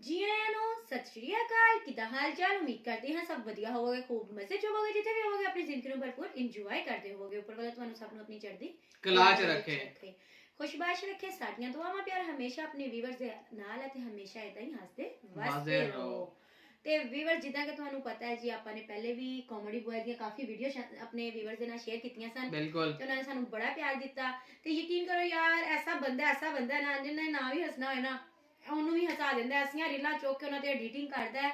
ਜੀ ਆਇਆਂ ਨੂੰ ਸਤਿ ਸ਼੍ਰੀ ਅਕਾਲ ਕਿਦਾਂ ਹਾਲ ਚਾਲ ਉਮੀਦ ਕਰਦੇ ਹਾਂ ਸਭ ਵਧੀਆ ਹੋਵੋਗੇ ਖੂਬ ਮਜ਼ੇ ਚ ਹੋਵੋਗੇ ਜਿੱਥੇ ਵੀ ਹੋਵੋਗੇ ਆਪਣੀ ਜ਼ਿੰਦਗੀ ਨੂੰ ਭਰਪੂਰ ਇੰਜੋਏ ਕਰਦੇ ਹੋਵੋਗੇ। ਉੱਪਰ ਵਾਲਾ ਤੁਹਾਨੂੰ ਸਭ ਨੂੰ ਆਪਣੀ ਚੜ੍ਹਦੀ ਕਲਾ ਚ ਰੱਖੇ। ਖੁਸ਼ਬਾਸ਼ ਰੱਖੇ ਸਾਡੀਆਂ ਦੁਆਵਾਂ ਪਿਆਰ ਹਮੇਸ਼ਾ ਆਪਣੇ ਵੀਵਰਸ ਦੇ ਨਾਲ ਹੈ ਤੇ ਹਮੇਸ਼ਾ ਇਦਾਂ ਹੀ ਹੱਸਦੇ ਵਸਦੇ ਰਹੋ। ਤੇ ਵੀਵਰ ਜਿੱਦਾਂ ਕਿ ਤੁਹਾਨੂੰ ਪਤਾ ਹੈ ਜੀ ਆਪਾਂ ਨੇ ਪਹਿਲੇ ਵੀ ਕਾਮੇਡੀ ਬॉय ਦੀਆਂ ਕਾਫੀ ਵੀਡੀਓ ਆਪਣੇ ਵੀਵਰਸ ਦੇ ਨਾਲ ਸ਼ੇਅਰ ਕੀਤੀਆਂ ਸਨ ਬਿਲਕੁਲ। ਤੇ ਉਹਨਾਂ ਨੇ ਸਾਨੂੰ ਬੜਾ ਪਿਆਰ ਦਿੱਤਾ। ਤੇ ਯਕੀਨ ਕਰੋ ਯਾਰ ਐਸਾ ਬੰਦਾ ਐਸਾ ਬੰਦਾ ਨਾ ਜਿਹਨੇ ਨਾ ਵੀ ਹੱਸਣਾ ਹੋਏ ਨਾ ਉਹਨੂੰ ਵੀ ਹਸਾ ਦਿੰਦਾ ਐਸੀਆਂ ਰੀਲਾਂ ਚੁੱਕ ਕੇ ਉਹਨਾਂ ਤੇ ਐਡੀਟਿੰਗ ਕਰਦਾ ਹੈ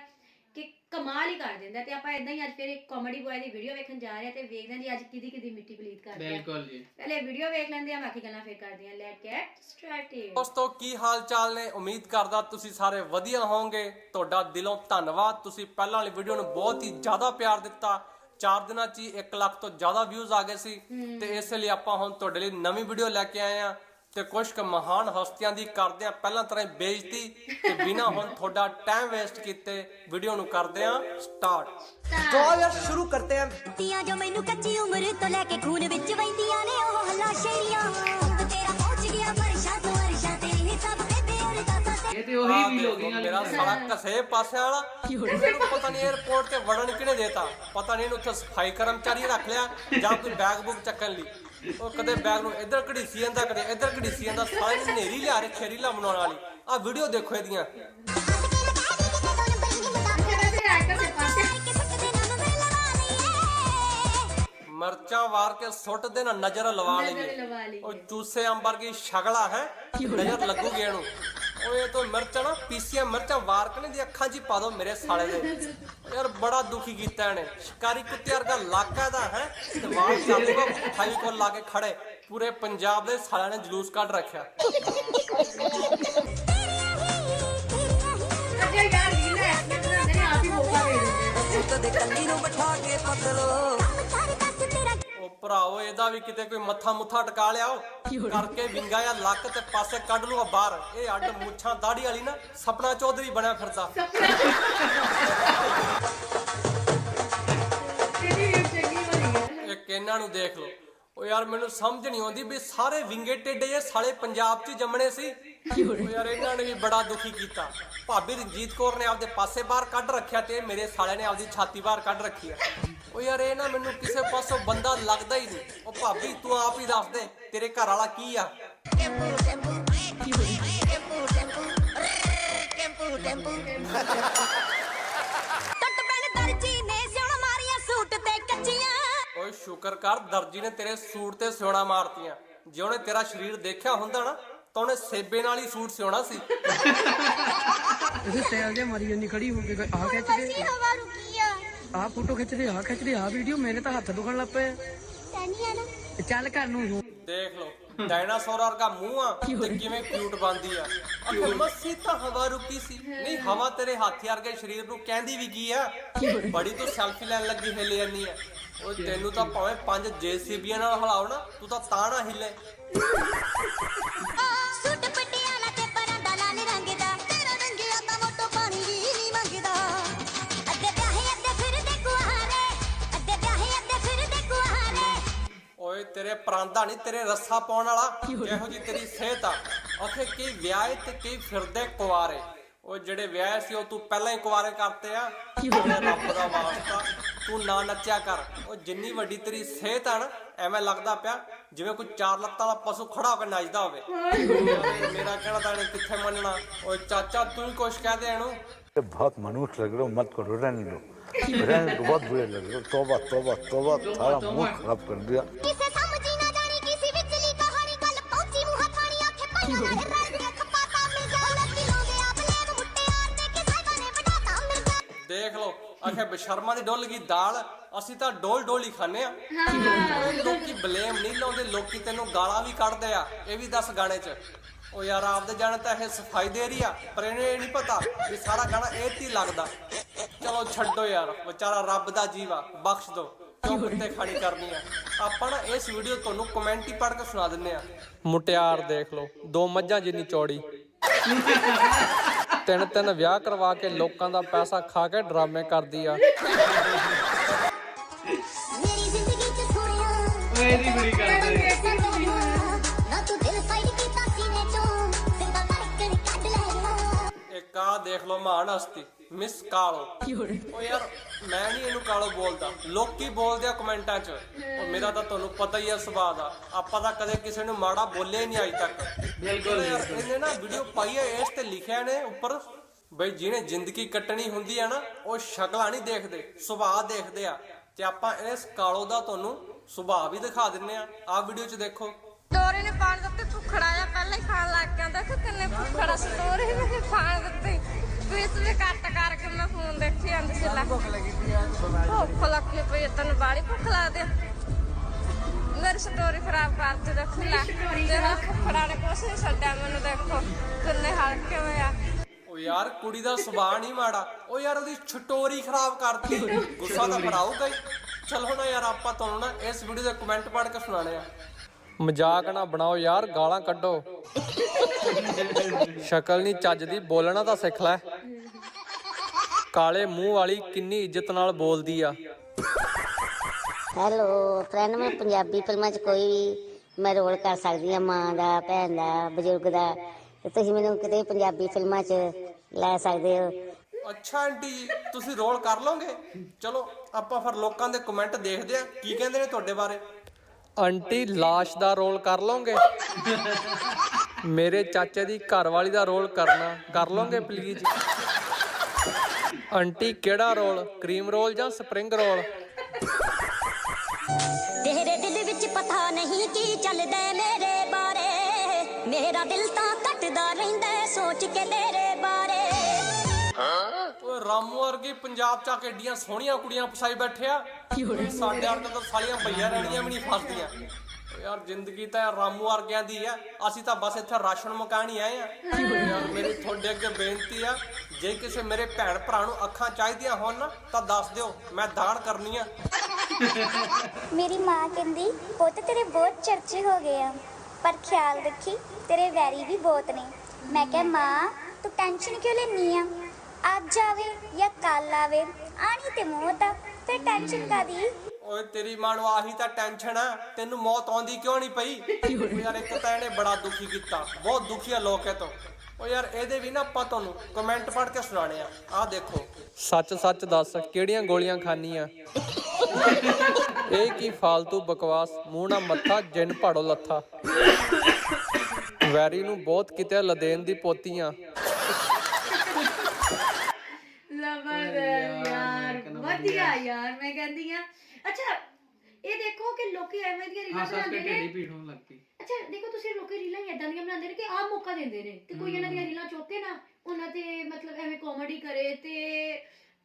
ਕਿ ਕਮਾਲ ਹੀ ਕਰ ਦਿੰਦਾ ਤੇ ਆਪਾਂ ਇਦਾਂ ਹੀ ਅੱਜ ਫਿਰ ਇੱਕ ਕਾਮੇਡੀ ਬॉय ਦੀ ਵੀਡੀਓ ਵੇਖਣ ਜਾ ਰਹੇ ਹਾਂ ਤੇ ਵੇਖਦੇ ਹਾਂ ਜੀ ਅੱਜ ਕਿਹਦੀ ਕਿਹਦੀ ਮਿੱਟੀ ਪਲੀਤ ਕਰਦੇ ਆ ਬਿਲਕੁਲ ਜੀ। ਪਹਿਲੇ ਵੀਡੀਓ ਵੇਖ ਲੈਂਦੇ ਆ ਬਾਕੀ ਗੱਲਾਂ ਫਿਰ ਕਰਦੇ ਆ ਲੈਟ ਗੈਟ ਸਟਾਰਟਡ ਦੋਸਤੋ ਕੀ ਹਾਲ ਚਾਲ ਨੇ? ਉਮੀਦ ਕਰਦਾ ਤੁਸੀਂ ਸਾਰੇ ਵਧੀਆ ਹੋਵੋਗੇ। ਤੁਹਾਡਾ ਦਿਲੋਂ ਧੰਨਵਾਦ। ਤੁਸੀਂ ਪਹਿਲਾਂ ਵਾਲੀ ਵੀਡੀਓ ਨੂੰ ਬਹੁਤ ਹੀ ਜ਼ਿਆਦਾ ਪਿਆਰ ਦਿੱਤਾ। ਚਾਰ ਦਿਨਾਂ 'ਚ ਹੀ 1 ਲੱਖ ਤੋਂ ਜ਼ਿਆਦਾ ਵਿਊਜ਼ ਆ ਗਏ ਸੀ ਤੇ ਇਸ ਲਈ ਆਪਾਂ ਹੁਣ ਤੁਹਾਡੇ ਲਈ ਨਵੀਂ ਵੀਡੀਓ ਲੈ ਕੇ ਆਏ ਆ ਤੇ ਕੁਝ ਕ ਮਹਾਨ ਹਸਤੀਆਂ ਦੀ ਕਰਦੇ ਆ ਪਹਿਲਾਂ ਤਰ੍ਹਾਂ ਬੇਇੱਜ਼ਤੀ ਤੇ ਬਿਨਾ ਹੁਣ ਤੁਹਾਡਾ ਟਾਈਮ ਵੇਸਟ ਕੀਤੇ ਵੀਡੀਓ ਨੂੰ ਕਰਦੇ ਆ ਸਟਾਰਟ तो यार शुरू करते हैं ਤੀਆਂ ਜੋ ਮੈਨੂੰ ਕੱਚੀ ਉਮਰ ਤੋਂ ਲੈ ਕੇ ਖੂਨ ਵਿੱਚ ਵਹਿੰਦੀਆਂ ਨੇ ਉਹ ਹੱਲਾ ਸ਼ੇਰੀਆਂ ਤੇਰਾ ਪਹੁੰਚ ਗਿਆ ਪਰਸ਼ਾ ਤੋਂ ਅਰਸ਼ਾ ਤੇਰੇ ਹੀ ਸਭ ਬੇਬੇ ਅਰਦਾਸਾਂ ਤੇ। ਇਹ ਤੇ ਉਹੀ ਵੀ ਹੋ ਗਈ ਮੇਰਾ ਸਾਲਾ ਕਸੇ ਪਾਸੇ ਵਾਲਾ। ਇਹਨੂੰ ਪਤਾ ਨਹੀਂ 에어ਪੋਰਟ ਤੇ ਵੜਨ ਕਿਹਨੇ ਦੇਤਾ। ਪਤਾ ਨਹੀਂ ਇਹਨੂੰ ਉੱਥੇ ਸਫ਼ਾਈ ਕਰਮਚਾਰੀ ਰੱਖ ਲਿਆ ਜਾਂ ਕੋਈ ਬੈਗ ਬੁੱਕ ਚੱਕਣ ਲਈ। ਉਹ ਕਦੇ ਬੈਗ ਨੂੰ ਇੱਧਰ ਘੜੀਸੀ ਜਾਂਦਾ ਕਦੇ ਇੱਧਰ ਘੜੀਸੀ ਜਾਂਦਾ ਸਾਰੀ ਨੇਰੀ ਲਿਆ ਰੱਖੇ ਰੀਲਾ ਬਣਾਉਣ ਵਾਲੀ। ਆ ਵੀਡੀਓ ਦੇਖੋ ਇਹਦੀਆਂ। ਮਰਚਾਂ ਵਾਰ ਕੇ ਸੁੱਟ ਦੇ ਨਾ ਨਜ਼ਰ ਲਵਾ ਲਈਏ। ਲਈਏ। ਉਹ ਚੂਸੇ ਅੰਬਰ ਕੀ ਸ਼ਗਲਾ ਹੈ? ਨਜ਼ਰ ਲੱਗੂਗੀ ਇਹਨੂੰ। ਓਏ ਤੋ ਮਿਰਚਾਂ ਨਾ ਪੀਸੀਆਂ ਮਿਰਚਾਂ ਵਾਰਕਣੇ ਦੀ ਅੱਖਾਂ 'ਚ ਪਾ ਦੋ ਮੇਰੇ ਸਾਲੇ ਦੇ। ਯਾਰ ਬੜਾ ਦੁਖੀ ਕੀਤਾ ਇਹਨੇ। ਸ਼ਿਕਾਰੀ ਕੁੱਤੇ ਵਰਗਾ ਲਾਕਾ ਦਾ ਹੈ? ਦਿਮਾਗ ਚੱਲੂਗਾ ਖਾਈ ਕੋਲ ਲਾ ਕੇ ਖੜੇ। ਪੂਰੇ ਪੰਜਾਬ ਦੇ ਸਾਲਿਆਂ ਨੇ ਜਲੂਸ ਕੱਢ ਰੱਖਿਆ। ਅੱਗੇ ਯਾਰ ਲੀਲਾ ਐਸੀ ਬਣਾਉਂਦੇ ਨੇ ਆਪ ਹੀ ਮੌਕਾ ਦੇ ਦਿੰਦੇ ਨੂੰ ਬਿਠਾ ਕੇ ਪਤਲੋ ਉਹ ਭਰਾਓ ਇਹਦਾ ਵੀ ਕਿਤੇ ਕੋਈ ਮੱਥਾ ਮੁੱਥਾ ਟਕਾ ਲਿਆਓ। ਕਰਕੇ ਵਿੰਗਾ ਜਾਂ ਲੱਕ ਤੇ ਪਾਸੇ ਕੱਢ ਲੂਗਾ ਬਾਹਰ। ਇਹ ਅੱਡ ਮੁੱਛਾਂ ਦਾੜੀ ਵਾਲੀ ਨਾ ਸਪਨਾ ਚੌਧਰੀ ਬਣਿਆ ਫਿਰਦਾ। ਇੱਕ ਇਹਨਾਂ ਨੂੰ ਦੇਖ ਲਓ। ਉਹ ਯਾਰ ਮੈਨੂੰ ਸਮਝ ਨਹੀਂ ਆਉਂਦੀ ਵੀ ਸਾਰੇ ਵਿੰਗੇ ਟੇਡੇ ਜੇ ਸਾਲੇ ਪੰਜਾਬ 'ਚ ਜੰਮਣੇ ਸੀ। ਯਾਰ ਇਹਨਾਂ ਨੇ ਵੀ ਬੜਾ ਦੁਖੀ ਕੀਤਾ। ਭਾਬੀ ਰਣਜੀਤ ਕੌਰ ਨੇ ਆਪਦੇ ਪਾਸੇ ਬਾਹਰ ਕੱਢ ਰੱਖਿਆ ਤੇ ਮੇਰੇ ਸਾਲੇ ਨੇ ਆਪਦੀ ਛਾਤੀ ਬਾਹਰ ਕੱਢ ਰੱਖੀ ਆ। ਉਹ ਯਾਰ ਇਹ ਨਾ ਮੈਨੂੰ ਕਿਸੇ ਪਾਸੋਂ ਬੰਦਾ ਲੱਗਦਾ ਹੀ ਨਹੀਂ। ਉਹ ਭਾਬੀ ਤੂੰ ਆਪ ਹੀ ਦੱਸ ਦੇ ਤੇਰੇ ਘਰ ਵਾਲਾ ਕੀ ਆ? ਟੁੱਟ ਪੈਣ ਦਰਜੀ ਨੇ ਸਿਉਣ ਮਾਰੀਆਂ ਸੂਟ ਤੇ ਕੱਚੀਆਂ। ਓਏ ਸ਼ੁਕਰ ਕਰ ਦਰਜੀ ਨੇ ਤੇਰੇ ਸੂਟ ਤੇ ਸਿਉਣਾ ਮਾਰਤੀਆਂ। ਜੇ ਉਹਨੇ ਤੇਰਾ ਸਰੀਰ ਦੇਖਿਆ ਹੁੰਦਾ ਨਾ ਤਾਂ ਉਹਨੇ ਸੇਬੇ ਨਾਲ ਹੀ ਸੂਟ ਸਿਉਣਾ ਸੀ। ਇਹ ਸਟਾਈਲ ਜੇ ਮਾਰੀ ਜਾਂਦੀ ਖੜੀ ਹੋ ਕੇ ਆ ਖਿੱਚ ਦੇ ਅਸੀਂ ਹਵਾ ਰੁਕੀ ਆ। ਆ ਫੋਟੋ ਖਿੱਚ ਦੇ ਆ ਖਿੱਚ ਦੇ ਆ ਵੀਡੀਓ ਮੇਰੇ ਤਾਂ ਹੱਥ ਦੁਖਣ ਲੱਗ ਪਏ। ਤੈਨੂੰ ਆ ਨਾ ਚੱਲ ਘਰ ਨੂੰ ਦੇਖ ਲਓ ਡਾਇਨਾਸੌਰ ਵਰਗਾ ਮੂੰਹ ਆ ਤੇ ਕਿਵੇਂ ਕਿਊਟ ਬਣਦੀ ਆ। ਅਖੇ ਮੱਸੀ ਤਾਂ ਹਵਾ ਰੁਕੀ ਸੀ। ਨਹੀਂ ਹਵਾ ਤੇਰੇ ਹੱਥ ਵਰਗੇ ਸਰੀਰ ਨੂੰ ਕਹਿੰਦੀ ਵੀ ਕੀ ਆ? ਬੜੀ ਤੂੰ ਸੈਲਫੀ ਲੈਣ ਲੱਗੀ ਹਿੱਲੇ ਜਾਂਦੀ ਆ। ਉਹ ਤੈਨੂੰ ਤਾਂ ਭਾਵੇਂ ਪੰਜ ਜੇਸੀਬੀਆਂ ਨਾਲ ਹਿਲਾਓ ਨਾ ਤੂੰ ਤਾਂ ਤਾਂ ਨਾ ਹਿੱਲੇ ਤੇਰੇ ਪਰਾਂਦਾ ਨਹੀਂ ਤੇਰੇ ਰੱਸਾ ਪਾਉਣ ਵਾਲਾ ਜਿਹੋ ਜੀ ਤੇਰੀ ਸਿਹਤ ਆ ਉਥੇ ਕੀ ਵਿਆਹ ਤੇ ਕੀ ਫਿਰਦੇ ਕੁਆਰੇ ਉਹ ਜਿਹੜੇ ਵਿਆਹ ਸੀ ਉਹ ਤੂੰ ਪਹਿਲਾਂ ਹੀ ਕੁਆਰੇ ਕਰਤੇ ਆ ਓਏ ਰੱਬ ਦਾ ਵਾਸਤਾ ਤੂੰ ਨਾ ਨੱਚਿਆ ਕਰ ਉਹ ਜਿੰਨੀ ਵੱਡੀ ਤੇਰੀ ਸਿਹਤ ਆ ਨਾ ਐਵੇਂ ਲੱਗਦਾ ਪਿਆ ਜਿਵੇਂ ਕੋਈ ਚਾਰ ਲੱਤਾਂ ਵਾਲਾ ਪਸ਼ੂ ਖੜਾ ਹੋ ਕੇ ਨੱਚਦਾ ਹੋਵੇ ਮੇਰਾ ਕਹਿਣਾ ਤਾਂ ਇਹਨੇ ਕਿੱਥੇ ਮੰਨਣਾ ਓਏ ਚਾਚਾ ਤੂੰ ਹੀ ਕੁਛ ਕਹਿ ਦੇ ਇਹਨੂੰ ये बहुत मनुष्य लग रहे हो मत करो रहने दो रहने दो बहुत बुरे लग रहे हो तोबा तोबा तोबा सारा मुंह खराब कर दिया ਦੇਖ ਲਓ ਆਖੇ ਬਸ਼ਰਮਾ ਦੀ ਡੁੱਲ ਗਈ ਦਾਲ ਅਸੀਂ ਤਾਂ ਡੋਲ ਡੋਲ ਹੀ ਖਾਂਦੇ ਆ। ਲੋਕੀ ਬਲੇਮ ਨਹੀਂ ਲਾਉਂਦੇ ਲੋਕੀ ਤੈਨੂੰ ਗਾਲਾਂ ਵੀ ਕੱਢਦੇ ਆ। ਇਹ ਵੀ ਦੱਸ ਗਾਣੇ 'ਚ। ਉਹ ਯਾਰ ਆਪਦੇ ਜਾਣ ਤਾਂ ਇਹ ਸਫ਼ਾਈ ਦੇ ਰਹੀ ਆ ਪਰ ਇਹਨੂੰ ਇਹ ਨਹੀਂ ਪਤਾ ਵੀ ਸਾਰਾ ਗਾਣਾ ਇਹ ਤੇ ਲੱਗਦਾ। ਚਲੋ ਛੱਡੋ ਯਾਰ ਵਿਚਾਰਾ ਰੱਬ ਦਾ ਜੀਵਾ ਬਖਸ਼ ਦੋ। ਕਿਉਂ ਕੁੱਤੇ ਖਾਣੀ ਕਰਨੀ ਆ? ਆਪਾਂ ਇਸ ਵੀਡੀਓ ਤੁਹਾਨੂੰ ਕਮੈਂਟ ਹੀ ਪੜ੍ਹ ਕੇ ਸੁਣਾ ਦਿੰਨੇ ਆ ਮੁਟਿਆਰ ਦੇਖ ਲਓ ਦੋ ਮੱਝਾਂ ਜਿੰਨੀ ਚੌੜੀ। ਤਿੰਨ ਤਿੰਨ ਵਿਆਹ ਕਰਵਾ ਕੇ ਲੋਕਾਂ ਦਾ ਪੈਸਾ ਖਾ ਕੇ ਡਰਾਮੇ ਕਰਦੀ ਆ। ਮੇਰੀ ਜ਼ਿੰਦਗੀ ਚ ਸੋਹਣਿਆ ਓਏ ਇਹਦੀ ਬੁਰੀ ਕਰਦੇ ਲੈ ਆ ਦੇਖ ਲਓ ਮਹਾਨ ਹਸਤੀ ਮਿਸ ਕਾਲੋ। ਉਹ ਯਾਰ ਮੈਂ ਨਹੀਂ ਇਹਨੂੰ ਕਾਲੋ ਬੋਲਦਾ। ਲੋਕੀ ਬੋਲਦੇ ਆ ਕਮੈਂਟਾਂ 'ਚ। ਉਹ ਮੇਰਾ ਤਾਂ ਤੁਹਾਨੂੰ ਪਤਾ ਹੀ ਆ ਸੁਭਾਅ ਦਾ। ਆਪਾਂ ਤਾਂ ਕਦੇ ਕਿਸੇ ਨੂੰ ਮਾੜਾ ਬੋਲਿਆ ਹੀ ਨਹੀਂ ਅੱਜ ਤੱਕ। ਬਿਲਕੁਲ ਯਾਰ ਇਹਨੇ ਨਾ ਵੀਡੀਓ ਪਾਈ ਹੈ ਇਸ ਤੇ ਲਿਖਿਆ ਨੇ ਉੱਪਰ। ਬਈ ਜਿਹਨੇ ਜ਼ਿੰਦਗੀ ਕੱਟਣੀ ਹੁੰਦੀ ਆ ਨਾ ਉਹ ਸ਼ਕਲਾਂ ਨਹੀਂ ਦੇਖਦੇ ਸੁਭਾਅ ਦੇਖਦੇ ਆ। ਤੇ ਆਪਾਂ ਇਸ ਕਾਲੋ ਦਾ ਤੁਹਾਨੂੰ ਸੁਭਾਅ ਵੀ ਦਿਖਾ ਦਿੰਨੇ ਆ। ਆ ਵੀਡੀਓ 'ਚ ਦੇਖੋ। ਸਟੋਰੀ ਨੇ ਪਾਣ ਦਿੱਤੇ ਭੁੱਖੜਾ ਜਾਂ ਪਹਿਲਾਂ ਹੀ ਖਾਣ ਲੱਗ ਗਿਆ। ਦੇਖੋ ਕਿੰਨੇ ਭੁੱਖੜਾ ਸਟੋਰੀ ਨੇ ਪਾਣ ਦਿੱਤੇ ਟਵਿਸਟ ਵੀ ਕੱਟ ਕਰਕੇ ਮੈਂ ਫੋਨ ਦੇਖੀ ਜਾਂਦੀ ਸੀ ਲੈ। ਭੁੱਖ ਲੱਗੀ ਭੁੱਖ ਲੱਗੀ ਪਈ ਆ, ਮੇਰੀ ਸਟੋਰੀ ਖਰਾਬ ਕਰਤੀ ਦੇਖੋ ਲੈ। ਤੇਰਾ ਭੁੱਖੜਾ ਨੇ ਕੁਛ ਨਹੀਂ ਛੱਡਿਆ ਮੈਨੂੰ ਦੇਖੋ ਕਿੰਨੇ ਹਲਕੇ ਹੋਏ ਆ। ਉਹ ਯਾਰ ਕੁੜੀ ਦਾ ਸੁਭਾਅ ਨਹੀਂ ਮਾੜਾ। ਉਹ ਯਾਰ ਉਹਦੀ ਛਟੋਰੀ ਖਰਾਬ ਕਰਤੀ। ਗੁੱਸਾ ਤਾਂ ਭਰਾਊਗਾ ਹੀ। ਚਲੋ ਨਾ ਯਾਰ ਆਪਾਂ ਤੁਹਾਨੂੰ ਨਾ ਇਸ ਵੀਡੀਓ ਦੇ ਕਮੈਂਟ ਪੜ੍ਹ ਕੇ ਸੁਣਾਣੇ ਆ। ਮਜ਼ਾਕ ਨਾ ਬਣਾਓ ਯਾਰ ਗਾਲਾਂ ਕੱਢੋ। ਸ਼ਕਲ ਨਹੀਂ ਚੱਜ ਦੀ ਬੋਲਣਾ ਤਾਂ ਸਿੱਖ ਲੈ। ਕਾਲੇ ਮੂੰਹ ਵਾਲੀ ਕਿੰਨੀ ਇੱਜ਼ਤ ਨਾਲ ਬੋਲਦੀ ਆ। ਹੈਲੋ ਫਰੈਂਡ ਮੈਂ ਪੰਜਾਬੀ ਫਿਲਮਾਂ 'ਚ ਕੋਈ ਵੀ ਮੈਂ ਰੋਲ ਕਰ ਸਕਦੀ ਹਾਂ ਮਾਂ ਦਾ ਭੈਣ ਦਾ ਬਜ਼ੁਰਗ ਦਾ। ਤੇ ਤੁਸੀਂ ਮੈਨੂੰ ਕਿਤੇ ਪੰਜਾਬੀ ਫਿਲਮਾਂ 'ਚ ਲੈ ਸਕਦੇ ਹੋ। ਅੱਛਾ ਆਂਟੀ ਤੁਸੀਂ ਰੋਲ ਕਰ ਲਓਗੇ? ਚਲੋ ਆਪਾਂ ਫਿਰ ਲੋਕਾਂ ਦੇ ਕਮੈਂਟ ਦੇਖਦੇ ਆ ਕੀ ਕਹਿੰਦੇ ਨੇ ਤੁਹਾਡੇ ਬਾਰੇ? ਆਂਟੀ ਲਾਸ਼ ਦਾ ਰੋਲ ਕਰ ਲਓਗੇ? ਮੇਰੇ ਚਾਚੇ ਦੀ ਘਰਵਾਲੀ ਦਾ ਰੋਲ ਕਰਨਾ ਕਰ ਲਓਗੇ ਪਲੀਜ਼ ਆਂਟੀ ਕਿਹੜਾ ਰੋਲ? ਕਰੀਮ ਰੋਲ ਜਾਂ ਸਪਰਿੰਗ ਰੋਲ? ਤੇਰੇ ਦਿਲ ਵਿੱਚ ਪਤਾ ਨਹੀਂ ਕੀ ਚੱਲਦਾ ਹੈ ਮੇਰੇ ਬਾਰੇ। ਮੇਰਾ ਦਿਲ ਤਾਂ ਕੱਟਦਾ ਰਹਿੰਦਾ ਹੈ ਸੋਚ ਕੇ ਤੇਰੇ ਬਾਰੇ। ਓਏ ਰਾਮੂ ਵਰਗੀ ਪੰਜਾਬ ਚ ਆ ਕੇ ਏਡੀਆਂ ਸੋਹਣੀਆਂ ਕੁੜੀਆਂ ਫਸਾਈ ਬੈਠੇ ਆ। ਸਾਡੇ ਵਰਗੇ ਤਾਂ ਸਾਲੀਆਂ ਭਈਆ ਰਹਿਣੀਆਂ ਵੀ ਨਹੀਂ ਫਸਦੀਆਂ। ਯਾਰ ਜ਼ਿੰਦਗੀ ਤਾਂ ਰਾਮੂ ਵਰਗਿਆਂ ਦੀ ਆ। ਅਸੀਂ ਤਾਂ ਬਸ ਇੱਥੇ ਰਾਸ਼ਨ ਮਕਾਨ ਹੀ ਆਏ ਆ। ਯਾਰ ਮੇਰੀ ਤੁਹਾਡੇ ਅੱਗੇ ਬੇਨਤੀ ਆ ਜੇ ਕਿਸੇ ਮੇਰੇ ਭੈਣ ਭਰਾ ਨੂੰ ਅੱਖਾਂ ਚਾਹੀਦੀਆਂ ਹੋਣ ਨਾ ਤਾਂ ਦੱਸ ਦਿਓ ਮੈਂ ਦਾਨ ਕਰਨੀ ਆ। ਮੇਰੀ ਮਾਂ ਕਹਿੰਦੀ ਪੁੱਤ ਤੇਰੇ ਬਹੁਤ ਚਰਚੇ ਹੋ ਗਏ ਆ ਪਰ ਖਿਆਲ ਰੱਖੀ ਤੇਰੇ ਵੈਰੀ ਵੀ ਬਹੁਤ ਨੇ। ਮੈਂ ਕਿਹਾ ਮਾਂ ਤੂੰ ਟੈਨਸ਼ਨ ਕਿਉਂ ਲੈਨੀ ਆ? ਅੱਜ ਆਵੇ ਜਾਂ ਕੱਲ ਆਵੇ ਆਣੀ ਤੇ ਮੌਤ ਆ ਫਿਰ ਟੈਨਸ਼ਨ ਕਾਦੀ ਓਏ ਤੇਰੀ ਮਾਂ ਨੂੰ ਆਹੀ ਤਾਂ ਟੈਨਸ਼ਨ ਆ ਤੈਨੂੰ ਮੌਤ ਆਉਂਦੀ ਕਿਉਂ ਨਹੀਂ ਪਈ? ਯਾਰ ਇੱਕ ਤਾਂ ਇਹਨੇ ਬੜਾ ਦੁਖੀ ਕੀਤਾ ਬਹੁਤ ਦੁਖੀ ਆ ਲੋਕ ਇਹ ਤੋਂ। ਓ ਯਾਰ ਇਹਦੇ ਵੀ ਨਾ ਆਪਾਂ ਤੁਹਾਨੂੰ ਕਮੈਂਟ ਪੜ੍ਹ ਕੇ ਸੁਣਾਣੇ ਆ। ਆਹ ਦੇਖੋ। ਸੱਚ ਸੱਚ ਦੱਸ ਕਿਹੜੀਆਂ ਗੋਲੀਆਂ ਖਾਨੀਆਂ? ਇਹ ਕੀ ਫਾਲਤੂ ਬਕਵਾਸ? ਮੂੰਹ ਨਾ ਮੱਥਾ ਜਿੰਨ ਭਾੜੋ ਲੱਥਾ। ਵੈਰੀ ਨੂੰ ਬਹੁਤ ਕਿਤੇ ਲਦੇਨ ਦੀ ਪੋਤੀਆਂ। ਜ਼ਬਰਦਸਤ ਯਾਰ ਵਧੀਆ ਯਾਰ ਮੈਂ ਕਹਿੰਦੀ ਆ। ਅੱਛਾ ਇਹ ਦੇਖੋ ਕਿ ਲੋਕੀ ਐਵੇਂ ਦੀਆਂ ਰੀਲਾਂ ਹਾਂ ਸੱਚ ਬਣਾਉਂਦੇ ਕੇ ਨੇ। ਢੇਡੀ ਪੀੜ ਹੋਣ ਲੱਗ ਪਈ। ਅੱਛਾ ਦੇਖੋ ਤੁਸੀਂ ਲੋਕੀ ਰੀਲਾਂ ਹੀ ਏਦਾਂ ਦੀਆਂ ਬਣਾਉਂਦੇ ਨੇ ਕਿ ਆਹ ਮੌਕਾ ਦਿੰਦੇ ਨੇ ਤੇ ਕੋਈ ਇਹਨਾਂ ਦੀਆਂ ਰੀਲਾਂ ਚੁੱਕ ਕੇ ਨਾ ਉਹਨਾਂ ਤੇ ਮਤਲਬ ਐਵੇਂ ਕਾਮੇਡੀ ਕਰੇ ਤੇ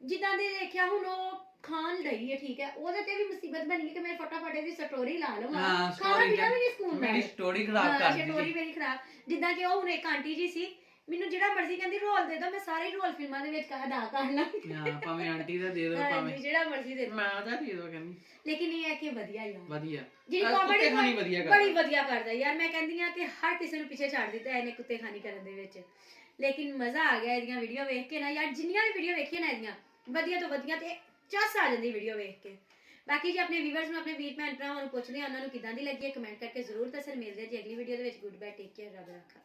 ਜਿੱਦਾਂ ਦੇ ਦੇਖਿਆ ਹੁਣ ਉਹ ਖਾਣ ਲਈ ਹੈ ਠੀਕ ਹੈ ਉਹਦੇ ਤੇ ਵੀ ਮੁਸੀਬਤ ਬਣੀ ਹੈ ਕਿ ਮੈਂ ਫਟਾਫਟ ਇਹਦੀ ਸਟੋਰੀ ਲਾ ਲਵਾਂ। ਹਾਂ ਖਾਣਾ ਸਟੋਰੀ ਪੀਣਾ ਵੀ ਨਹੀਂ ਸਕੂਨ ਮੇਰੀ ਸਟੋਰੀ ਖਰਾਬ ਕਰ ਦਿੱਤੀ। ਸਟੋਰੀ ਮੇਰੀ ਖਰਾਬ। ਜਿੱਦਾਂ ਕਿ ਉਹ ਹੁਣ ਇੱਕ ਆਂਟੀ ਜੀ ਸੀ ਮੈਨੂੰ ਜਿਹੜਾ ਮਰਜ਼ੀ ਕਹਿੰਦੀ ਰੋਲ ਦੇ ਦੋ ਮੈਂ ਸਾਰੇ ਰੋਲ ਫਿਲਮਾਂ ਦੇ ਵਿੱਚ ਅਦਾ ਕਰ ਲਾਂ ਹਾਂ ਭਾਵੇਂ ਆਂਟੀ ਦਾ ਦੇ ਦੋ ਹਾਂਜੀ ਭਾਵੇਂ। ਜਿਹੜਾ ਮਰਜ਼ੀ ਦੇ ਦਿਓ। ਮੈਂ ਤਾਂ ਦੇ ਦੋ ਕਹਿੰਦੀ। ਲੇਕਿਨ ਇਹ ਹੈ ਕਿ ਵਧੀਆ ਯਾਰ ਵਧੀਆ। ਜਿਹੜੀ ਕਾਮੇਡੀ ਖਾਣੀ ਵਧੀਆ ਕਰਦਾ। ਬੜੀ ਵਧੀਆ ਕਰਦਾ ਯਾਰ ਮੈਂ ਕਹਿੰਦੀ ਆ ਕਿ ਹਰ ਕਿਸੇ ਨੂੰ ਪਿੱਛੇ ਛੱਡ ਦਿੱਤਾ ਇਹਨੇ ਕੁੱਤੇ ਖਾਣੀ ਕਰਨ ਦੇ ਵਿੱਚ। ਲੇਕਿਨ ਮਜ਼ਾ ਆ ਗਿਆ ਇਹਦੀਆਂ ਵੀਡੀਓ ਵੇਖ ਕੇ ਨਾ ਯਾਰ ਜਿੰਨੀਆਂ ਵੀ ਵੀਡੀਓ ਵੇਖੀਆਂ ਨਾ ਇਹਦੀਆਂ ਵਧੀਆ ਤੋਂ ਵਧੀਆ ਤੇ ਚੱਸ ਆ ਜਾਂਦੀ ਵੀਡੀਓ ਵੇਖ ਕੇ। ਬਾਕੀ ਜੀ ਆਪਣੇ ਵੀਵਰਸ ਨੂੰ ਆਪਣੇ ਵੀਰ ਭੈਣ ਭਰਾਵਾਂ ਨੂੰ ਪੁੱਛਦੇ ਆ ਉਹਨਾਂ ਨੂੰ ਕਿਦਾਂ ਦੀ ਲੱਗੀ ਹੈ ਕਮੈਂਟ ਕਰਕੇ ਜ਼ਰੂਰ ਦੱਸਣ। ਮਿਲਦੇ ਜੀ ਅਗਲੀ ਵੀਡੀਓ ਦੇ ਵਿੱਚ। ਗੁੱਡ ਬਾਏ ਟੇਕ ਕੇਅਰ ਰੱਬ ਰੱਖਾ